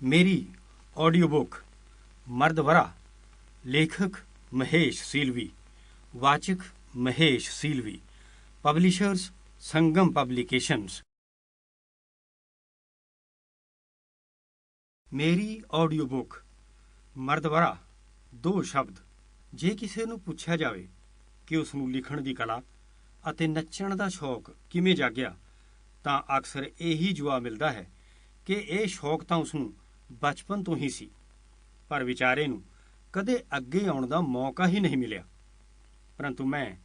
ਮੇਰੀ audio book ਮਰਦਵਰਾ, ਲੇਖਕ ਮਹੇਸ਼ ਸੀਲਵੀ, ਵਾਚਕ ਮਹੇਸ਼ ਸੀਲਵੀ ਪਬਲਿਸ਼ਰਸ ਸੰਗਮ ਪਬਲਿਕੇਸ਼ਨਸ ਮੇਰੀ ਆਡੀਓ ਬੁੱਕ ਮਰਦਵਰਾ, ਦੋ ਸ਼ਬਦ, ਜੇ ਕਿਸੇ ਨੂੰ ਪੁੱਛਿਆ ਜਾਵੇ ਕਿ ਉਸ ਨੂੰ ਲਿਖਣ ਦੀ ਕਲਾ ਅਤੇ ਨੱਚਣ ਦਾ ਸ਼ੌਕ ਕਿਵੇਂ ਜਾਗਿਆ, ਤਾਂ ਅਕਸਰ ਇਹੀ ਜਵਾਬ ਮਿਲਦਾ ਹੈ ਕਿ ਇਹ ਸ਼ੌਕ ਤਾਂ ਉਸ ਨੂੰ ਬਚਪਨ ਤੋਂ ਹੀ ਸੀ। ਪਰ ਵਿਚਾਰੇ ਨੂੰ ਕਦੇ ਅੱਗੇ ਆਉਣ ਦਾ ਮੌਕਾ ਹੀ ਨਹੀਂ ਮਿਲਿਆ। ਪਰੰਤੂ ਮੈਂ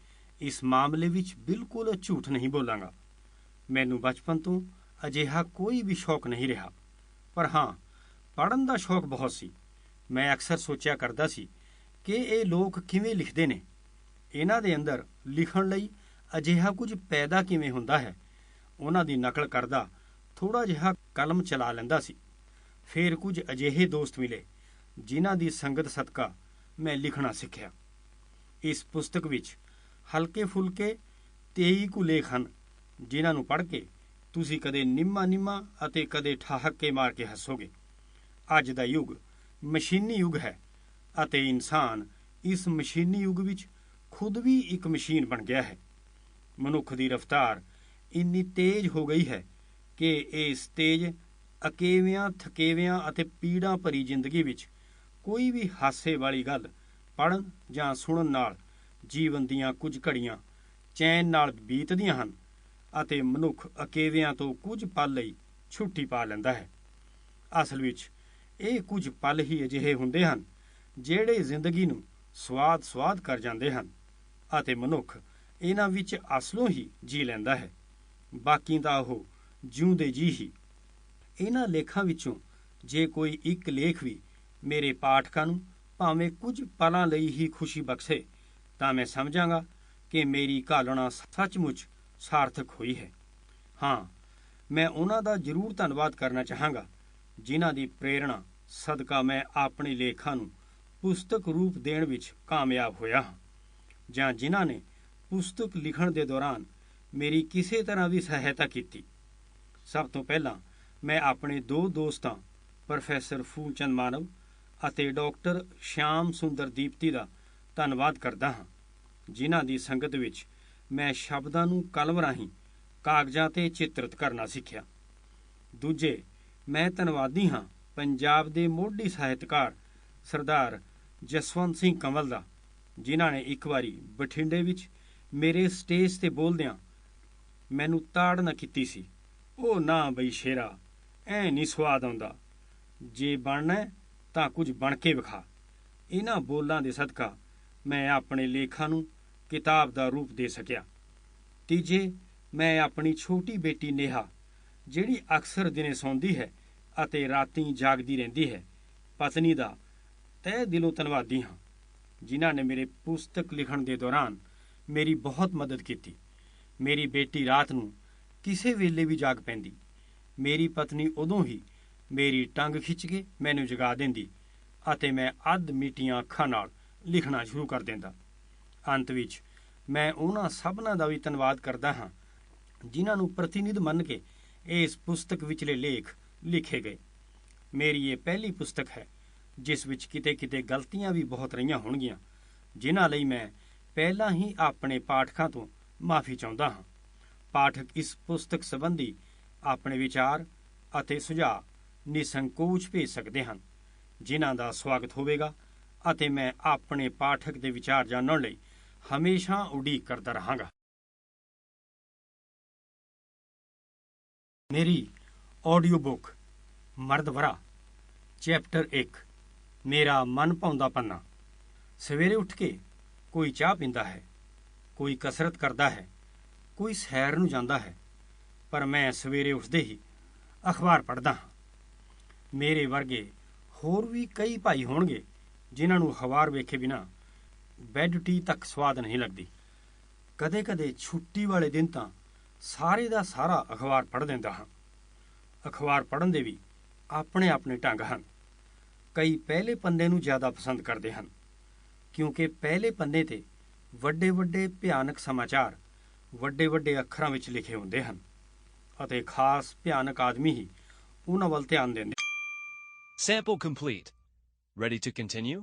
ਇਸ ਮਾਮਲੇ ਵਿੱਚ ਬਿਲਕੁਲ ਝੂਠ ਨਹੀਂ ਬੋਲਾਂਗਾ। ਮੈਨੂੰ ਬਚਪਨ ਤੋਂ ਅਜਿਹਾ ਕੋਈ ਵੀ ਸ਼ੌਕ ਨਹੀਂ ਰਿਹਾ। ਪਰ ਹਾਂ, ਪੜ੍ਹਨ ਦਾ ਸ਼ੌਕ ਬਹੁਤ ਸੀ। ਮੈਂ ਅਕਸਰ ਸੋਚਿਆ ਕਰਦਾ ਸੀ ਕਿ ਇਹ ਲੋਕ ਕਿਵੇਂ ਲਿਖਦੇ ਨੇ। ਇਹਨਾਂ ਦੇ ਅੰਦਰ ਲਿਖਣ ਲਈ ਅਜਿਹਾ ਕੁਝ ਪੈਦਾ ਕਿਵੇਂ ਹੁੰਦਾ ਹੈ? ਉਹਨਾਂ ਦੀ ਨਕਲ ਕਰਦਾ ਥੋੜਾ ਜਿਹਾ ਕਲਮ ਚਲਾ ਲੈਂਦਾ ਸੀ। ਫਿਰ ਕੁਝ ਅਜਿਹੇ ਦੋਸਤ ਮਿਲੇ, ਜਿਨ੍ਹਾਂ ਦੀ ਸੰਗਤ ਸਦਕਾ ਮੈਂ ਲਿਖਣਾ ਸਿੱਖਿਆ। ਇਸ ਪੁਸਤਕ ਵਿੱਚ ਹਲਕੇ ਫੁਲਕੇ 23 ਕੁ ਲੇਖ ਹਨ, ਜਿਨ੍ਹਾਂ ਨੂੰ ਪੜ੍ਹ ਕੇ ਤੁਸੀਂ ਕਦੇ ਨਿੰਮਾ ਨਿੰਮਾ ਅਤੇ ਕਦੇ ਠਾਹਕੇ ਮਾਰ ਕੇ ਹੱਸੋਗੇ। ਅੱਜ ਦਾ ਯੁੱਗ ਮਸ਼ੀਨੀ ਯੁੱਗ ਹੈ ਅਤੇ ਇਨਸਾਨ ਇਸ ਮਸ਼ੀਨੀ ਯੁੱਗ ਵਿੱਚ ਖੁਦ ਵੀ ਇੱਕ ਮਸ਼ੀਨ ਬਣ ਗਿਆ ਹੈ। ਮਨੁੱਖ ਦੀ ਰਫ਼ਤਾਰ ਇੰਨੀ ਤੇਜ਼ ਹੋ ਗਈ ਹੈ ਕਿ ਇਸ ਤੇਜ਼ ਅਕੇਵਿਆਂ, ਥਕੇਵਿਆਂ ਅਤੇ ਪੀੜਾਂ ਭਰੀ ਜ਼ਿੰਦਗੀ ਵਿੱਚ ਕੋਈ ਵੀ ਹਾਸੇ ਵਾਲੀ ਗੱਲ ਪੜਨ ਜਾਂ ਸੁਣਨ ਨਾਲ ਜੀਵਨ ਦੀਆਂ ਕੁਝ ਘੜੀਆਂ ਚੈਨ ਨਾਲ ਬੀਤਦੀਆਂ ਹਨ ਅਤੇ ਮਨੁੱਖ ਅਕੇਵਿਆਂ ਤੋਂ ਕੁਝ ਪਲ ਲਈ ਛੁੱਟੀ ਪਾ ਲੈਂਦਾ ਹੈ। ਅਸਲ ਵਿੱਚ ਇਹ ਕੁਝ ਪਲ ਹੀ ਅਜਿਹੇ ਹੁੰਦੇ ਹਨ ਜਿਹੜੇ ਜ਼ਿੰਦਗੀ ਨੂੰ ਸਵਾਦ ਸਵਾਦ ਕਰ ਜਾਂਦੇ ਹਨ ਅਤੇ ਮਨੁੱਖ ਇਹਨਾਂ ਵਿੱਚ ਅਸਲੋਂ ਹੀ ਜੀ ਲੈਂਦਾ ਹੈ। ਬਾਕੀ ਤਾਂ ਉਹ ਜਿਉਂਦੇ ਜੀ ਹੀ ਇਹਨਾਂ ਲੇਖਾਂ ਵਿੱਚੋਂ ਜੇ ਕੋਈ ਇੱਕ ਲੇਖ ਵੀ ਮੇਰੇ ਪਾਠਕਾਂ ਨੂੰ ਭਾਵੇਂ ਕੁਝ ਪਲਾਂ ਲਈ ਹੀ ਖੁਸ਼ੀ ਬਖਸ਼ੇ, ਤਾਂ ਮੈਂ ਸਮਝਾਂਗਾ ਕਿ ਮੇਰੀ ਘਾਲਣਾ ਸੱਚਮੁੱਚ ਸਾਰਥਕ ਹੋਈ ਹੈ। ਹਾਂ, ਮੈਂ ਉਹਨਾਂ ਦਾ ਜ਼ਰੂਰ ਧੰਨਵਾਦ ਕਰਨਾ ਚਾਹਾਂਗਾ, ਜਿਨ੍ਹਾਂ ਦੀ ਪ੍ਰੇਰਣਾ ਸਦਕਾ ਮੈਂ ਆਪਣੇ ਲੇਖਾਂ ਨੂੰ ਪੁਸਤਕ ਰੂਪ ਦੇਣ ਵਿੱਚ ਕਾਮਯਾਬ ਹੋਇਆ ਹਾਂ, ਜਾਂ ਜਿਨ੍ਹਾਂ ਨੇ ਪੁਸਤਕ ਲਿਖਣ ਦੇ ਦੌਰਾਨ ਮੇਰੀ ਕਿਸੇ ਤਰ੍ਹਾਂ ਦੀ ਸਹਾਇਤਾ ਕੀਤੀ। ਸਭ ਤੋਂ ਪਹਿਲਾਂ ਮੈਂ ਆਪਣੇ ਦੋ ਦੋਸਤਾਂ, ਪ੍ਰੋਫੈਸਰ ਫੂਲਚੰਦ ਮਾਨਵ ਅਤੇ ਡਾਕਟਰ ਸ਼ਿਆਮ ਸੁੰਦਰ ਦੀਪਤੀ ਦਾ ਧੰਨਵਾਦ ਕਰਦਾ ਹਾਂ, ਜਿਨ੍ਹਾਂ ਦੀ ਸੰਗਤ ਵਿੱਚ ਮੈਂ ਸ਼ਬਦਾਂ ਨੂੰ ਕਲਮ ਰਾਹੀਂ ਕਾਗਜ਼ਾਂ ਤੇ ਚਿੱਤਰਿਤ ਕਰਨਾ ਸਿੱਖਿਆ। ਦੂਜੇ, ਮੈਂ ਧੰਨਵਾਦੀ ਹਾਂ ਪੰਜਾਬ ਦੇ ਮੋਢੀ ਸਾਹਿਤਕਾਰ ਸਰਦਾਰ ਜਸਵੰਤ ਸਿੰਘ ਕੰਵਲ ਦਾ, ਜਿਨ੍ਹਾਂ ਨੇ ਇੱਕ ਵਾਰੀ ਬਠਿੰਡੇ ਵਿੱਚ ਮੇਰੇ ਸਟੇਜ ਤੇ ਬੋਲਦਿਆਂ ਮੈਨੂੰ ਤਾੜਨਾ ਕੀਤੀ ਸੀ। ਉਹ ਨਾ ਬਈ ਸ਼ੇਰਾ ਐ ਨਹੀਂ ਸਵਾਦ ਆਉਂਦਾ। ਜੇ ਬਣਨਾ ਤਾਂ ਕੁਝ ਬਣ ਕੇ ਵਿਖਾ। ਇਹਨਾਂ ਬੋਲਾਂ ਦੇ ਸਦਕਾ ਮੈਂ ਆਪਣੇ ਲੇਖਾਂ ਨੂੰ ਕਿਤਾਬ ਦਾ ਰੂਪ ਦੇ ਸਕਿਆ। ਤੀਜੇ, ਮੈਂ ਆਪਣੀ ਛੋਟੀ ਬੇਟੀ ਨੇਹਾ, ਜਿਹੜੀ ਅਕਸਰ ਦਿਨੇ ਸੌਂਦੀ ਹੈ ਅਤੇ ਰਾਤੀ ਜਾਗਦੀ ਰਹਿੰਦੀ ਹੈ, ਪਤਨੀ ਦਾ ਤਹਿ ਦਿਲੋਂ ਧੰਨਵਾਦੀ ਹਾਂ, ਜਿਨ੍ਹਾਂ ਨੇ ਮੇਰੇ ਪੁਸਤਕ ਲਿਖਣ ਦੇ ਦੌਰਾਨ ਮੇਰੀ ਬਹੁਤ ਮਦਦ ਕੀਤੀ। ਮੇਰੀ ਬੇਟੀ ਰਾਤ ਨੂੰ ਕਿਸੇ ਵੇਲੇ ਵੀ ਜਾਗ ਪੈਂਦੀ। ਮੇਰੀ ਪਤਨੀ ਉਦੋਂ ਹੀ ਮੇਰੀ ਟੰਗ ਖਿੱਚ ਕੇ ਮੈਨੂੰ ਜਗਾ ਦਿੰਦੀ ਅਤੇ ਮੈਂ ਅੱਧ ਮੀਟੀਆਂ ਅੱਖਾਂ ਨਾਲ ਲਿਖਣਾ ਸ਼ੁਰੂ ਕਰ ਦਿੰਦਾ। ਅੰਤ ਵਿੱਚ ਮੈਂ ਉਹਨਾਂ ਸਭਨਾਂ ਦਾ ਵੀ ਧੰਨਵਾਦ ਕਰਦਾ ਹਾਂ, ਜਿਨ੍ਹਾਂ ਨੂੰ ਪ੍ਰਤੀਨਿਧ ਮੰਨ ਕੇ ਇਸ ਪੁਸਤਕ ਵਿਚਲੇ ਲੇਖ ਲਿਖੇ ਗਏ। ਮੇਰੀ ਇਹ ਪਹਿਲੀ ਪੁਸਤਕ ਹੈ, ਜਿਸ ਵਿੱਚ ਕਿਤੇ-ਕਿਤੇ ਗਲਤੀਆਂ ਵੀ ਬਹੁਤ ਰਹੀਆਂ ਹੋਣਗੀਆਂ, ਜਿਨ੍ਹਾਂ ਲਈ ਮੈਂ ਪਹਿਲਾਂ ਹੀ ਆਪਣੇ ਪਾਠਕਾਂ ਤੋਂ ਮਾਫੀ ਚਾਹੁੰਦਾ ਹਾਂ। ਪਾਠਕ ਇਸ ਪੁਸਤਕ ਸੰਬੰਧੀ ਆਪਣੇ ਵਿਚਾਰ ਅਤੇ ਸੁਝਾਅ ਨਿਸੰਕੋਚ ਭੇਜ ਸਕਦੇ ਹਨ, ਜਿਨ੍ਹਾਂ ਦਾ ਸਵਾਗਤ ਹੋਵੇਗਾ ਅਤੇ ਮੈਂ ਆਪਣੇ ਪਾਠਕ ਦੇ ਵਿਚਾਰ ਜਾਣਨ ਲਈ ਹਮੇਸ਼ਾ ਉਡੀਕ ਕਰਦਾ ਰਹਾਂਗਾ। ਮੇਰੀ ਆਡੀਓ ਬੁੱਕ ਮਰਦਵਰਾ, ਚੈਪਟਰ 1 ਮੇਰਾ ਮਨ ਪਾਉਂਦਾ ਪੰਨਾ। ਸਵੇਰੇ ਉੱਠ ਕੇ ਕੋਈ ਚਾਹ ਪੀਂਦਾ ਹੈ, ਕੋਈ ਕਸਰਤ ਕਰਦਾ ਹੈ, ਕੋਈ ਸੈਰ ਨੂੰ ਜਾਂਦਾ ਹੈ ਪਰ ਮੈਂ ਸਵੇਰੇ ਉੱਠਦੇ ਹੀ ਅਖਬਾਰ ਪੜ੍ਹਦਾ ਹਾਂ। ਮੇਰੇ ਵਰਗੇ ਹੋਰ ਵੀ ਕਈ ਭਾਈ ਹੋਣਗੇ ਜਿਨ੍ਹਾਂ ਨੂੰ ਅਖਬਾਰ ਵੇਖੇ ਬਿਨਾ ਬੈੱਡ ਟੀ ਤੱਕ ਸਵਾਦ ਨਹੀਂ ਲੱਗਦੀ। ਕਦੇ-ਕਦੇ ਛੁੱਟੀ ਵਾਲੇ ਦਿਨ ਤਾਂ ਸਾਰੇ ਦਾ ਸਾਰਾ ਅਖਬਾਰ ਪੜ੍ਹ ਦਿੰਦਾ ਹਾਂ। ਅਖਬਾਰ ਪੜ੍ਹਨ ਦੇ ਵੀ ਆਪਣੇ ਆਪਣੇ ਢੰਗ ਹਨ। ਕਈ ਪਹਿਲੇ ਪੰਨੇ ਨੂੰ ਜ਼ਿਆਦਾ ਪਸੰਦ ਕਰਦੇ ਹਨ, ਕਿਉਂਕਿ ਪਹਿਲੇ ਪੰਨੇ ਤੇ ਵੱਡੇ ਵੱਡੇ ਭਿਆਨਕ ਸਮਾਚਾਰ ਵੱਡੇ ਵੱਡੇ ਅੱਖਰਾਂ ਵਿੱਚ ਲਿਖੇ ਹੁੰਦੇ ਹਨ। ਅਤੇ ਖਾਸ ਭਿਆਨਕ ਆਦਮੀ ਹੀ ਉਹਨਾਂ ਵੱਲ ਧਿਆਨ ਦਿੰਦੇ Sample complete. Ready to continue?